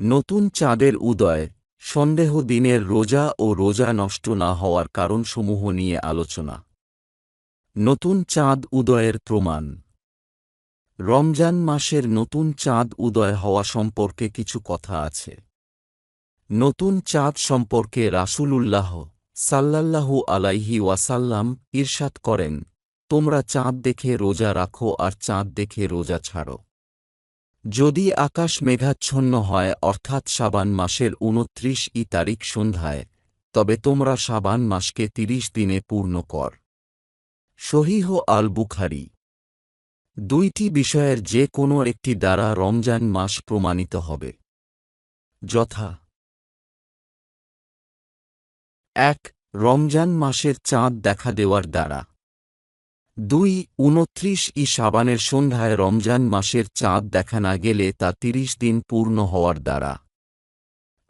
নতুন চাঁদের উদয়, সন্দেহ দিনের রোজা ও রোজা নষ্ট না হওয়ার কারণসমূহ নিয়ে আলোচনা। নতুন চাঁদ উদয়ের প্রমাণ। রমজান মাসের নতুন চাঁদ উদয় হওয়া সম্পর্কে কিছু কথা আছে। নতুন চাঁদ সম্পর্কে রাসূলুল্লাহ সাল্লাল্লাহু আলাইহি ওয়াসাল্লাম ঈর্ষাদ করেন, তোমরা চাঁদ দেখে রোজা রাখো আর চাঁদ দেখে রোজা ছাড়ো। যদি আকাশ মেঘাচ্ছন্ন হয়, অর্থাৎ সাবান মাসের উনত্রিশ ই তারিখ সন্ধ্যায়, তবে তোমরা সাবান মাসকে তিরিশ দিনে পূর্ণ কর। শহীহ আল বুখারি দুইটি বিষয়ের যে কোনো একটি দ্বারা রমজান মাস প্রমাণিত হবে। যথা। এক, রমজান মাসের চাঁদ দেখা দেওয়ার দ্বারা। দুই উনত্রিশ ই সাবানের সন্ধ্যায় রমজান মাসের চাঁদ দেখা না গেলে তা তিরিশ দিন পূর্ণ হওয়ার দ্বারা।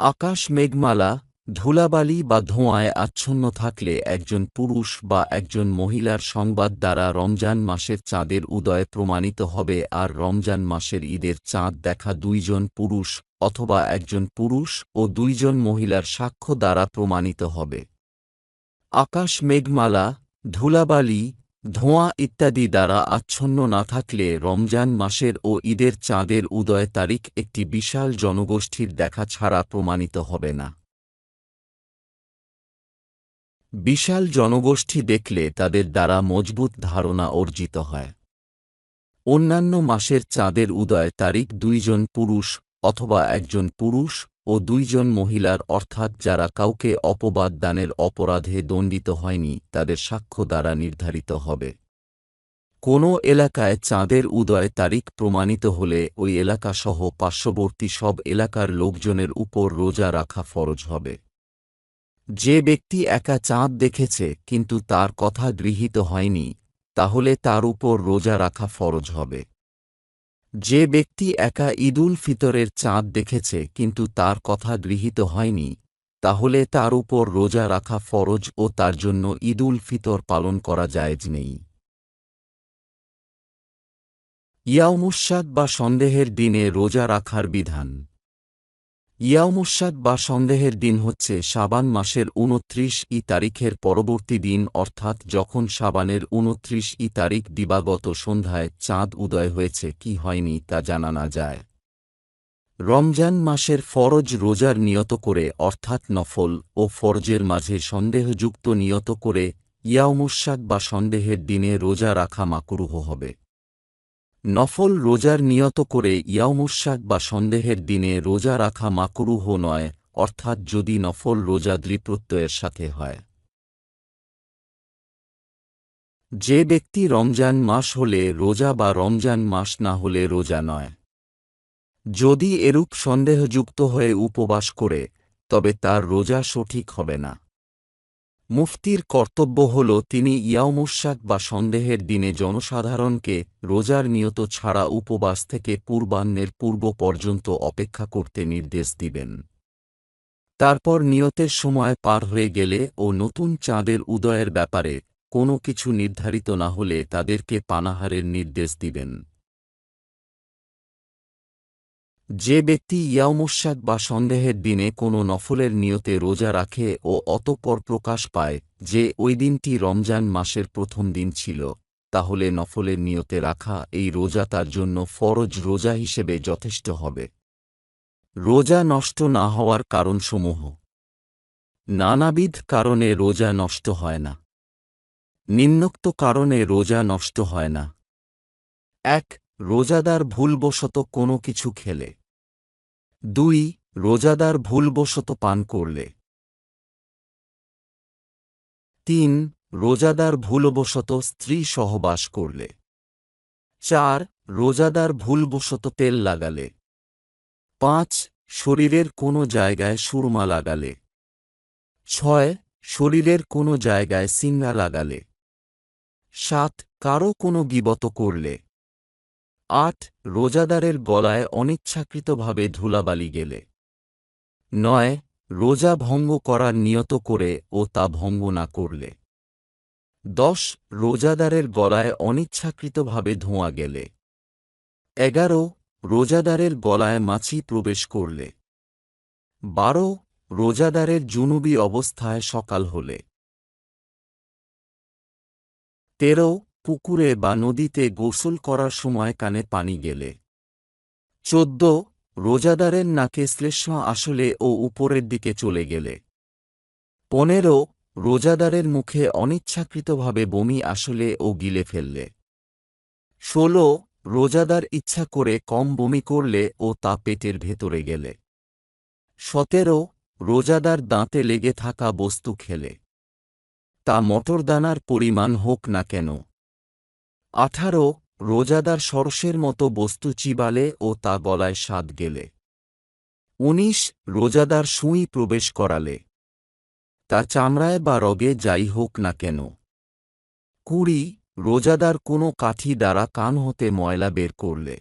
আকাশ মেঘমালা, ধুলাবালি বা ধোঁয়ায় আচ্ছন্ন থাকলে একজন পুরুষ বা একজন মহিলার সংবাদ দ্বারা রমজান মাসের চাঁদের উদয় প্রমাণিত হবে আর রমজান মাসের ঈদের চাঁদ দেখা দুইজন পুরুষ অথবা একজন পুরুষ ও দুইজন মহিলার সাক্ষ্য দ্বারা প্রমাণিত হবে। আকাশ মেঘমালা, ধুলাবালি ধোঁয়া ইত্যাদি দ্বারা আচ্ছন্ন না থাকলে রমজান মাসের ও ঈদের চাঁদের উদয় তারিখ একটি বিশাল জনগোষ্ঠীর দেখা ছাড়া প্রমাণিত হবে না। বিশাল জনগোষ্ঠী দেখলে তাদের দ্বারা মজবুত ধারণা অর্জিত হয়। অন্যান্য মাসের চাঁদের উদয় তারিখ দুইজন পুরুষ অথবা একজন পুরুষ ও দুইজন মহিলার, অর্থাৎ যারা কাউকে অপবাদ দানের অপরাধে দণ্ডিত হয়নি, তাদের সাক্ষ্য দ্বারা নির্ধারিত হবে। কোনো এলাকায় চাঁদের উদয় তারিখ প্রমাণিত হলে ওই এলাকাসহ পার্শ্ববর্তী সব এলাকার লোকজনের উপর রোজা রাখা ফরজ হবে। যে ব্যক্তি একা চাঁদ দেখেছে, কিন্তু তার কথা গৃহীত হয়নি, তাহলে তার উপর রোজা রাখা ফরজ হবে। যে ব্যক্তি একা ঈদুল ফিতরের চাঁদ দেখেছে কিন্তু তার কথা গৃহীত হয়নি, তাহলে তার উপর রোজা রাখা ফরজ ও তার জন্য ঈদুল ফিতর পালন করা জায়েজ নেই। ইয়াউমুসাদ বা সন্দেহের দিনে রোজা রাখার বিধান। ইয়াউমুসাদ বা সন্দেহের দিন হচ্ছে সাবান মাসের উনত্রিশ ই তারিখের পরবর্তী দিন, অর্থাৎ যখন সাবানের উনত্রিশ ই তারিখ দিবাগত সন্ধ্যায় চাঁদ উদয় হয়েছে, কি হয়নি তা জানা না যায়। রমজান মাসের ফরজ রোজার নিয়ত করে, অর্থাৎ নফল ও ফরজের মাঝে সন্দেহযুক্ত নিয়ত করে ইয়াউমুসাদ বা সন্দেহের দিনে রোজা রাখা মাকুরুহ হবে। নফল রোজার নিয়ত করে ইয়াউমুসাক বা সন্দেহের দিনে রোজা রাখা মাকরুহ নয়, অর্থাৎ যদি নফল রোজা দৃপ্রত্যয়ের সাথে হয়। যে ব্যক্তি রমজান মাস হলে রোজা বা রমজান মাস না হলে রোজা নয়। যদি এরূপ সন্দেহযুক্ত হয়ে উপবাস করে, তবে তার রোজা সঠিক হবে না। মুফতির কর্তব্য হল তিনি ইয়াউমুসাক বা সন্দেহের দিনে জনসাধারণকে রোজার নিয়ত ছাড়া উপবাস থেকে পূর্বাহ্নের পূর্ব পর্যন্ত অপেক্ষা করতে নির্দেশ দিবেন। তারপর নিয়তের সময় পার হয়ে গেলে ও নতুন চাঁদের উদয়ের ব্যাপারে কোনো কিছু নির্ধারিত না হলে তাদেরকে পানাহারের নির্দেশ দিবেন। যে ব্যক্তি ইয়াউমুসাক বা সন্দেহের দিনে কোনো নফলের নিয়তে রোজা রাখে ও অতঃপর প্রকাশ পায় যে ওই দিনটি রমজান মাসের প্রথম দিন ছিল, তাহলে নফলের নিয়তে রাখা এই রোজা তার জন্য ফরজ রোজা হিসেবে যথেষ্ট হবে। রোজা নষ্ট না হওয়ার কারণসমূহ। নানাবিধ কারণে রোজা নষ্ট হয় না। নিম্নোক্ত কারণে রোজা নষ্ট হয় না। এক রোজাদার ভুলবশত কোনো কিছু খেলে। দুই, রোজাদার ভুলবশত পান করলে। তিন, রোজাদার ভুলবশত স্ত্রী সহবাস করলে। চার, রোজাদার ভুলবশত তেল লাগালে। পাঁচ, শরীরের কোনো জায়গায় সুরমা লাগালে। ছয়, শরীরের কোনো জায়গায় সিঙ্গা লাগালে। সাত, কারও কোনো গিবত করলে। আট রোজাদারের গলায় অনিচ্ছাকৃতভাবে ধুলাবালি গেলে। নয়, রোজা ভঙ্গ করার নিয়ত করে ও তা ভঙ্গ না করলে। দশ, রোজাদারের গলায় অনিচ্ছাকৃতভাবে ধোঁয়া গেলে। এগারো, রোজাদারের গলায় মাছি প্রবেশ করলে। বারো, রোজাদারের জুনুবি অবস্থায় সকাল হলে। তেরো পুকুরে বা নদীতে গোসল করার সময় কানে পানি গেলে। চোদ্দ, রোজাদারের নাকে শ্লেষ্মা আসলে ও উপরের দিকে চলে গেলে। পনেরো, রোজাদারের মুখে অনিচ্ছাকৃতভাবে বমি আসলে ও গিলে ফেললে। ষোলো, রোজাদার ইচ্ছা করে কম বমি করলে ও তা পেটের ভেতরে গেলে। সতেরো, রোজাদার দাঁতে লেগে থাকা বস্তু খেলে। তা মটরদানার পরিমাণ হোক না কেন। আঠারো রোজাদার সরসের মতো বস্তু চিবালে ও তা গলায় স্বাদ গেলে। উনিশ রোজাদার সুই প্রবেশ করালে। তা চামড়ায় বা রগে যাই হোক না কেন। কুড়ি রোজাদার কোনো কাঠি দ্বারা কান হতে ময়লা বের করলে।